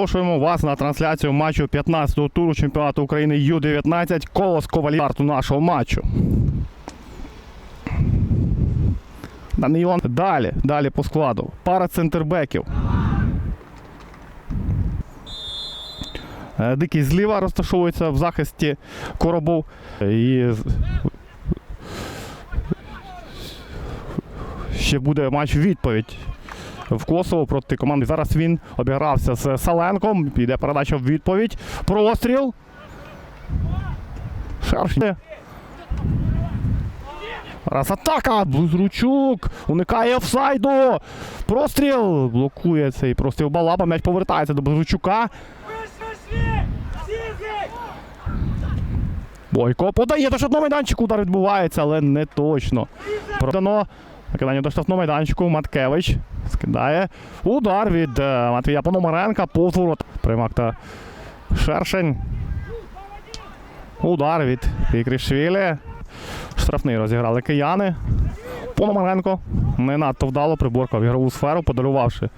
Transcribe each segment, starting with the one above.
Запрошуємо вас на трансляцію матчу 15-го туру чемпіонату України Ю-19 колос ковалярту нашого матчу. Данион далі, далі по складу. Пара центрбеків. Е, Дикий зліва розташовується в захисті коробов. І ще буде матч відповідь в Косово проти команди. Зараз він обігрався з Саленком. Піде передача в відповідь. Простріл. Шаршня. Раз атака. Блузручук. Уникає офсайду. Простріл. Блокує цей простріл Балаба. М'яч повертається до Блузручука. Бойко подає до штрафного майданчику. Удар відбувається, але не точно. Продано. Накидання до штрафного майданчику. Маткевич скидає. Удар від е, Матвія Пономаренка. Повзворот. Примак та Шершень. Удар від Пікрішвілі. Штрафний розіграли кияни. Пономаренко не надто вдало приборкав ігрову сферу, подарувавши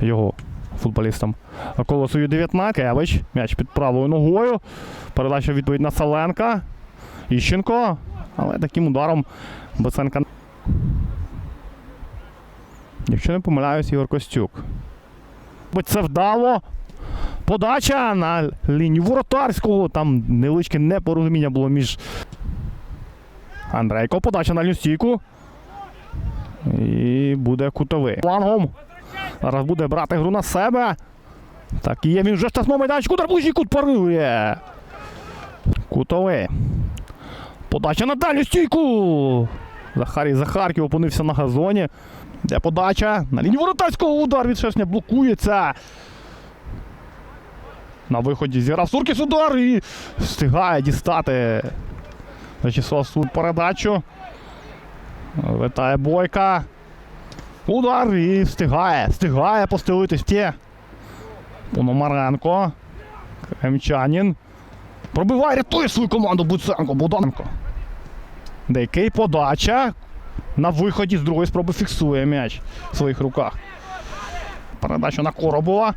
його футболістам колосою 19. Кевич. М'яч під правою ногою. Передача відповідь на Саленка. Іщенко. Але таким ударом Баценка. Якщо не помиляюсь, Ігор Костюк. Бо це вдало. Подача на лінію воротарського. Там невеличке непорозуміння було між Андрейко. Подача на люстійку. І буде кутовий. Флангом. Зараз буде брати гру на себе. Так, і є він вже штрафного майданчику. Удар кут парирує. Кутовий. Подача на дальню стійку. Захарій Захарків опинився на газоні. Де подача? На лінії воротарського удар від шершня блокується. На виході зіграв Суркіс удар і встигає дістати Вячеслав Суд передачу. Витає бойка. Удар і встигає. Встигає постелитись ті. Пономаренко. Кремчанін. Пробиває, рятує свою команду Буценко. Буданенко. Дикий подача. На виході з другої спроби фіксує м'яч в своїх руках. Передача на Коробова.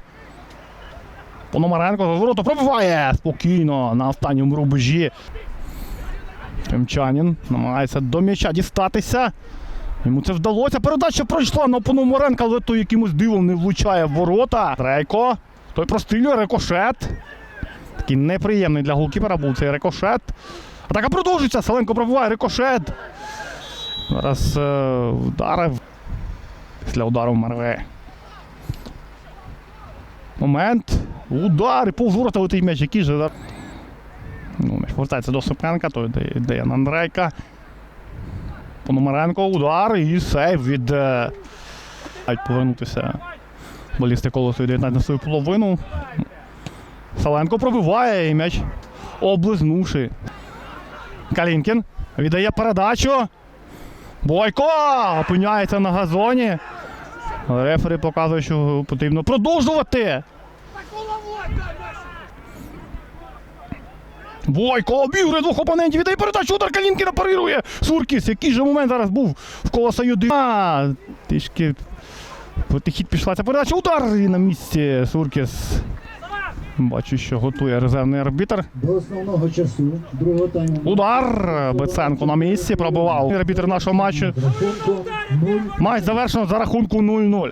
Пономаренко за пробиває спокійно на останньому рубежі. Кремчанін намагається до м'яча дістатися. Йому це вдалося. Передача пройшла на Пономаренка, але той якимось дивом не влучає в ворота. Рейко. Той прострілює рикошет. Такий неприємний для голкіпера був цей рикошет. Атака продовжується. Саленко пробиває рикошет. Зараз е, вдарив. Після удару Марве. Момент. Удар. І повз ворота летить м'яч. Який же. Ну, м'яч повертається до Сопенка, той йде, Андрейка. Пономаренко, удар і сейв від. Е... Повернутися. Болісти колосу 19 на свою половину. Саленко пробиває і м'яч облизнувши. Калінкін віддає передачу. Бойко опиняється на газоні. Рефері показує, що потрібно продовжувати. Бойко обігрує двох опонентів, віддає передачу, удар Калінкіна парирує. Суркіс, який же момент зараз був в колоса Юди. А, Трішки потихід пішла ця передача. Удар і на місці Суркіс. Бачу, що готує резервний арбітр. До основного часу другого тайму. Удар Беценко на місці пробував. Арбітр нашого матчу. З рахунком 0 Матч завершено за рахунку 0-0.